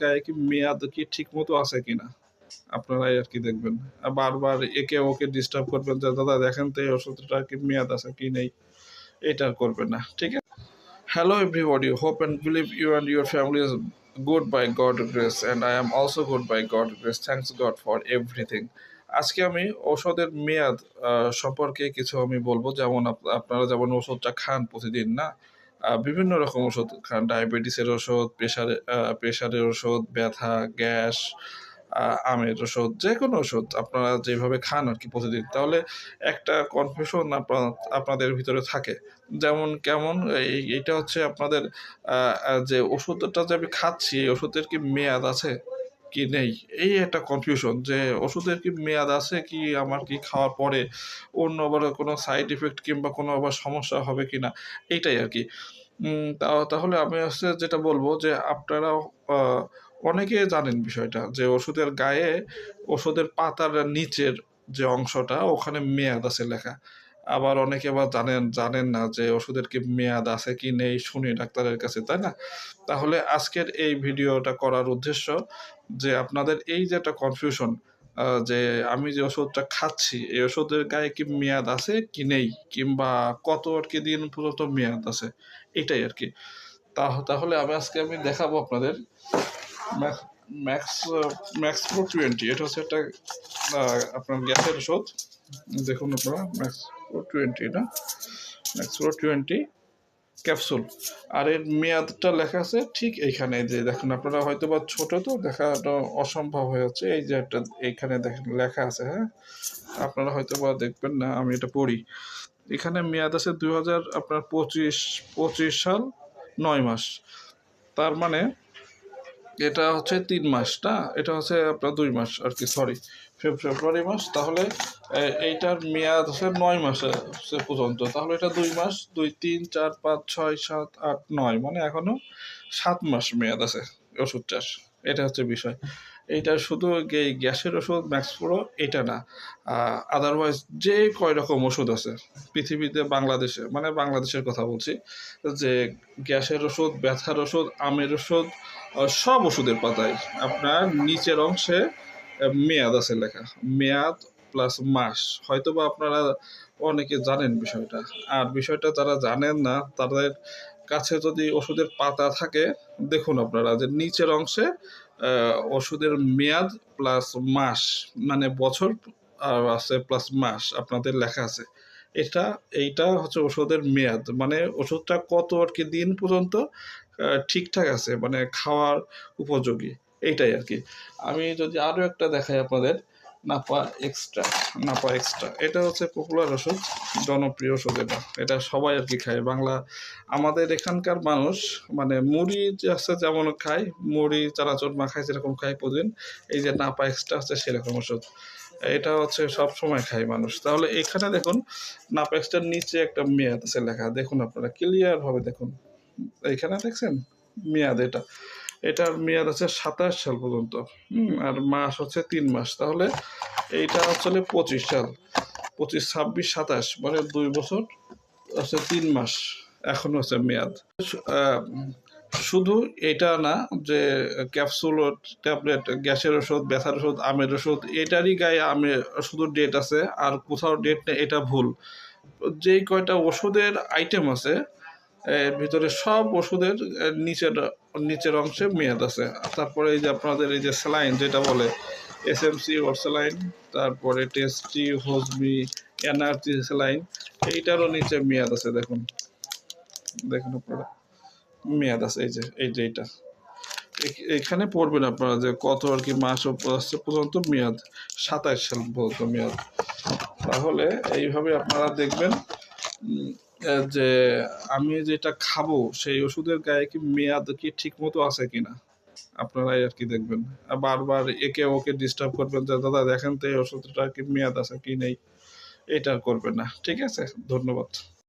গায়ে কি মেয়াদ কি ঠিক মতো আছে কিনা? আপনারাই আর কি দেখবেন। বারবার একে ওকে ডিস্টার্ব করবেন যে, দাদা, দেখেন তো এই ওষুধটা কি মেয়াদ আছে কি নেই? এটা করবেন না, ঠিক আছে? Hello everybody hope and believe you and your family is good by God grace and I am also good by God grace thanks God for everything আজকে আমি ওষুধের মেয়াদ সম্পর্কে কিছু আমি বলব। যেমন আপনারা যেমন ওষুধটা খান প্রতিদিন, না? বিভিন্ন রকম ওষুধ খান ডায়াবেটিসের ওষুধ প্রেশারে প্রেশারের ওষুধ, ব্যথা, গ্যাস আমের ওষুধ যে কোনো ওষুধ আপনারা যেভাবে খান আর কি প্রতিদিন, তাহলে একটা কনফিউশন আপনাদের ভিতরে থাকে। যেমন কেমন, এই, এইটা হচ্ছে আপনাদের যে ওষুধটা যে আমি খাচ্ছি, এই ওষুধের কি মেয়াদ আছে? কি নেই? এই একটা কনফিউশন যে ওষুধের কি মেয়াদ আছে কি আমার কি খাওয়ার পরে অন্য আবার কোনো সাইড ইফেক্ট কিংবা কোনো আবার সমস্যা হবে কি না? এইটাই আর কি। তাহলে আমি হচ্ছে যেটা বলব যে আপনারা অনেকে জানেন বিষয়টা যে ওষুধের গায়ে ওষুধের পাতার নিচের যে অংশটা ওখানে মেয়াদ আছে লেখা। আবার অনেকে আবার জানেন জানেন না যে ওষুধের কি মেয়াদ আছে কি নেই, শুনি ডাক্তারের কাছে, তাই না? তাহলে আজকের এই ভিডিওটা করার উদ্দেশ্য যে আপনাদের এই যে একটা কনফিউশন যে আমি যে ওষুধটা খাচ্ছি, এই ওষুধের গায়ে কি মেয়াদ আছে কি নেই? কিংবা কত আর কি দিন পর্যন্ত মেয়াদ আছে? এটাই আর কি। তাহলে আমি আজকে আমি দেখাবো আপনাদের ম্যাক্স ম্যাক্স প্রো টোয়েন্টি। এটা হচ্ছে একটা আপনার গ্যাসের ওষুধ। দেখুন আপনারা, ম্যাক্স প্রো টোয়েন্টি না? ম্যাক্স প্রো টোয়েন্টি ক্যাপসুল আর এর মেয়াদটা লেখা আছে ঠিক এইখানে যে দেখুন, আপনারা হয়তো বা ছোট তো দেখাটা অসম্ভব হয়ে যাচ্ছে। এই যে একটা এইখানে দেখেন লেখা আছে হ্যাঁ? আপনারা হয়তো বা দেখবেন না, আমি এটা পড়ি। এখানে মেয়াদ আছে দুই হাজার আপনার পঁচিশ পঁচিশ সাল নয় মাস। তার মানে এটা হচ্ছে তিন মাস না এটা হচ্ছে আপনার দুই মাস আর কি সরি ফেব্রুয়ারি মাস, তাহলে এইটার মেয়াদ হচ্ছে নয় মাসে পর্যন্ত, তাহলে এটা দুই মাস, দুই, তিন, চার, পাঁচ, ছয়, সাত, আট, নয় মানে এখনও সাত মাস মেয়াদ আছে ওষুধ চাষ, এটা হচ্ছে বিষয়। এইটা শুধু এই গ্যাসের ওষুধ, ম্যাক্স প্রো, এটা না। আদারওয়াইজ যে কয় রকম ওষুধ আছে, পৃথিবীতে, বাংলাদেশে মানে বাংলাদেশের কথা বলছি, যে গ্যাসের ওষুধ, ব্যথার ওষুধ, আমের ওষুধ সব ওষুধের পাতায় আপনার নিচের অংশে মেয়াদ আছে লেখা। মেয়াদ প্লাস মাস। হয়তো বা আপনারা অনেকে জানেন বিষয়টা। আর বিষয়টা যারা জানেন না, তাদের কাছে যদি ওষুধের পাতা থাকে, দেখুন আপনারা যে নিচের অংশে ওষুধের মেয়াদ প্লাস মাস মানে বছর আর আছে প্লাস মাস, আপনাদের লেখা আছে। এটা, এইটা হচ্ছে ওষুধের মেয়াদ মানে ওষুধটা কত আর কি দিন পর্যন্ত ঠিকঠাক আছে মানে খাওয়ার উপযোগী, এইটাই আর কি। আমি যদি আরও একটা দেখাই আপনাদের নাপা এক্সট্রা নাপা এক্সট্রা এটা হচ্ছে পপুলার ওষুধ, জনপ্রিয় ওষুধ এটা। এটা সবাই আর কি খায়। বাংলা, আমাদের এখানকার মানুষ মানে মুড়ি আছে যেমন খায়, মুড়ি, চানাচুর, মাখায় যেরকম খায় প্রতিদিন, এই যে নাপা এক্সট্রা আছে সেরকম ওষুধ। এটা হচ্ছে সব সময় খায় মানুষ। তাহলে এখানে দেখুন, নাপা এক্সট্রার নিচে একটা মেয়াদ আছে লেখা। দেখুন আপনারা ক্লিয়ারভাবে দেখুন। এইখানে দেখছেন? মেয়াদ এটা। এটার মেয়াদ আছে সাতাশ সাল পর্যন্ত আর মাস হচ্ছে তিন মাস। তাহলে এইটা আসলে পঁচিশ সাল, পঁচিশ, ছাব্বিশ, সাতাশ মানে দুই বছর আছে তিন মাস এখন হচ্ছে মেয়াদ। শুধু এটা না, যে ক্যাপসুল, ট্যাবলেট, গ্যাসের ওষুধ, ব্যথার ওষুধ, আমের ওষুধ, এটারই গায়ে আমের শুধু ডেট আছে, আর কোথাও ডেট নেই, এটা ভুল। যেই কয়টা ওষুধের আইটেম আছে, এর ভিতরে সব ওষুধের নিচের নিচের অংশে মেয়াদ আছে। তারপরে এই যে আপনাদের এই যে স্যালাইন যেটা বলে এস এম সি স্যালাইন তারপরে টেস্টি হোজমি এনার্জি স্যালাইন এইটারও নিচে মেয়াদ আছে দেখুন। দেখুন আপনারা, মেয়াদ আছে এই যে এই যে এইটা। এখানে পড়বেন আপনারা যে কত আর কি মাস আসছে পর্যন্ত মেয়াদ সাতাশ সাল পর্যন্ত মেয়াদ। তাহলে এইভাবে আপনারা দেখবেন যে আমি যেটা খাব, সেই ওষুধের গায়ে কি মেয়াদ কি ঠিক মতো আছে কিনা? আপনারাই আর কি দেখবেন। বারবার একে ওকে ডিস্টার্ব করবেন যে, দাদা, দেখেন তো এই ওষুধটা কি মেয়াদ আছে কি নেই? এটা করবেন না। ঠিক আছে? ধন্যবাদ।